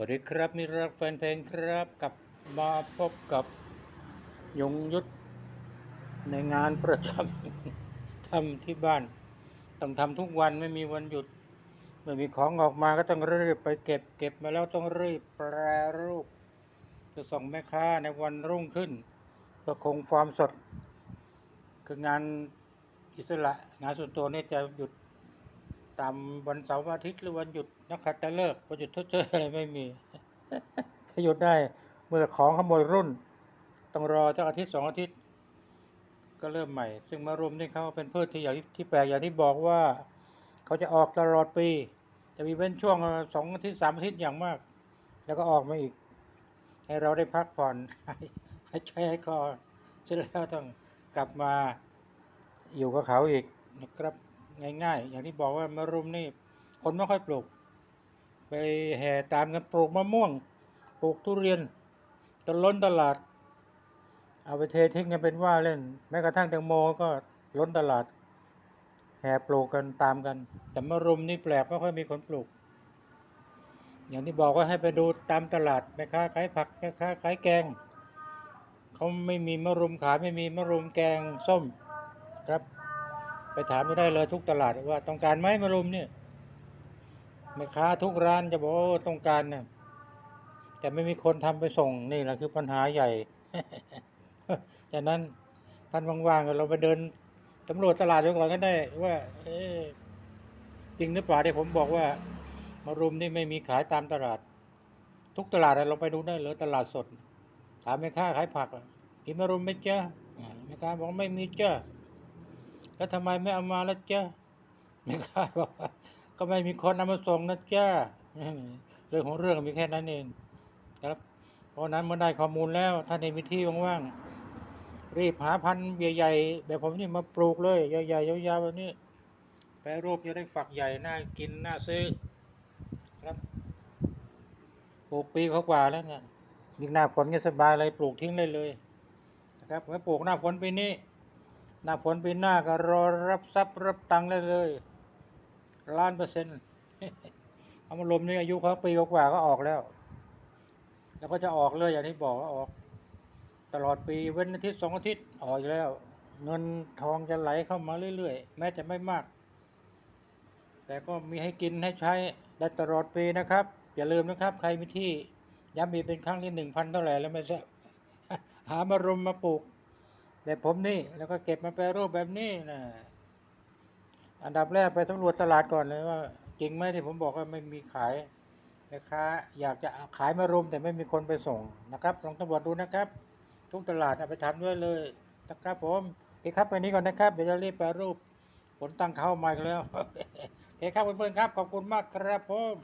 วัสดีครับมิรรักแฟนเพลงครับกลับมาพบกับยงยุทธในงานประจำทำที่บ้าน ต้องทำทุกวันไม่มีวันหยุด เมื่อมีของออกมาก็ต้องรีบไปเก็บ เก็บมาแล้วต้องรีบแปรรูป จะส่งแม่ค้าในวันรุ่งขึ้นเพื่อคงความสด คืองานอิสระงานส่วนตัวนี่จะหยุด ตามวันเสาร์วันอาทิตย์หรือวันหยุดนักขัตฤกษ์วันหยุดทดเชยอะไรไม่มีถ้าหยุดได้เมื่อของขโมยรุ่น ต้องรอสักอาทิตย์สองอาทิตย์ ก็เริ่มใหม่ ซึ่งมะรุมนี่เขาเป็นพืชที่อย่างที่แปลกอย่างที่บอกว่า เขาจะออกตลอดปี จะมีเว้นช่วงสองอาทิตย์สามอาทิตย์อย่างมาก แล้วก็ออกมาอีก ให้เราได้พักผ่อนให้ใจให้คอเสร็จแล้วต้องกลับมาอยู่กับเขาอีกนะครับ ง่ายๆ อย่างที่บอกว่ามะรุมนี่ คนไม่ค่อยปลูก ไปแห่ตามกันปลูกมะม่วง ปลูกทุเรียนจนล้นตลาด เอาไปเททิ้งกันเป็นว่าเล่น แม้กระทั่งแตงโมก็ล้นตลาด แห่ปลูกกันตามกัน แต่มะรุมนี่แปลกไม่ค่อยมีคนปลูก อย่างที่บอกว่าให้ไปดูตามตลาดแม่ค้าขายผักแม่ค้าขายแกงเขาไม่มีมะรุมขายไม่มีมะรุมแกงส้มครับ ไปถามไม่ได้เลยทุกตลาดว่าต้องการไหมมะรุมเนี่ยแม่ค้าทุกร้านจะบอกว่าต้องการนะแต่ไม่มีคนทำไปส่งนี่แหละคือปัญหาใหญ่จากนั้นท่านว่างๆเราไปเดินสำรวจตลาดดูก่อนก็ได้ ว่าจริงหรือเปล่าที่ผมบอกว่ามะรุมนี่ไม่มีขายตามตลาด ทุกตลาดเราไปดูได้เลยตลาดสด ถามแม่ค้าขายผักอะมีมะรุมไหมเจ้าอ่าแม่ค้าบอกไม่มีเจ้า แล้วทำไมไม่เอามาแล้วจ้าไม่กล้าบอกว่าก็ไม่มีคนเอามาส่งนะจ้าเรื่องของเรื่องมีแค่นั้นเองครับเพราะนั้นเมื่อได้ข้อมูลแล้วท่านในมีที่ว่างๆรีบหาพันธุ์ใหญ่ๆแบบผมนี่มาปลูกเลยใหญ่ๆยาวๆแบบนี้แปรรูปจะได้ฝักใหญ่น่ากินน่าซื้อครับปลูกปีเขากว่าแล้วเนี่ยยิ่งหน้าฝนก็สบายเลยปลูกทิ้งเลยเลยนะครับไว้ปลูกหน้าฝนปีนี้ หน้าฝนปีหน้าก็รอรับทรัพย์รับตังค์ได้เลยล้านเปอร์เซ็นต์เอามาลมนี่อายุเขาปีกว่าก็ออกแล้ว แล้วก็จะออกเลยอย่างที่บอกว่าออก ตลอดปีเว้นอาทิตย์สองอาทิตย์ออกอีกแล้ว เงินทองจะไหลเข้ามาเรื่อยๆ แม้จะไม่มาก แต่ก็มีให้กินให้ใช้ได้ตลอดปีนะครับ อย่าลืมนะครับ ใครมีที่ย้ำมีเป็นครั้งที่หนึ่งพันเท่าไหร่แล้วไม่ทราบหามารมมาปลูก แบบผมนี่ แล้วก็เก็บมาแปรรูปแบบนี้นะอันดับแรกไปสำรวจตลาดก่อนเลยว่าจริงไหมที่ผมบอกว่าไม่มีขายนะคะอยากจะขายมารุมแต่ไม่มีคนไปส่งนะครับลองตำรวจดูนะครับ ทุกตลาดเอาไปทำด้วยเลยนะครับผมโอเครับไปนี้ก่อนนะครับเดี๋ยวจะรีบแปรรูปผลตั้งเข้ามาแล้วโอเคครับเพื่อนๆครับขอบคุณมากครับผม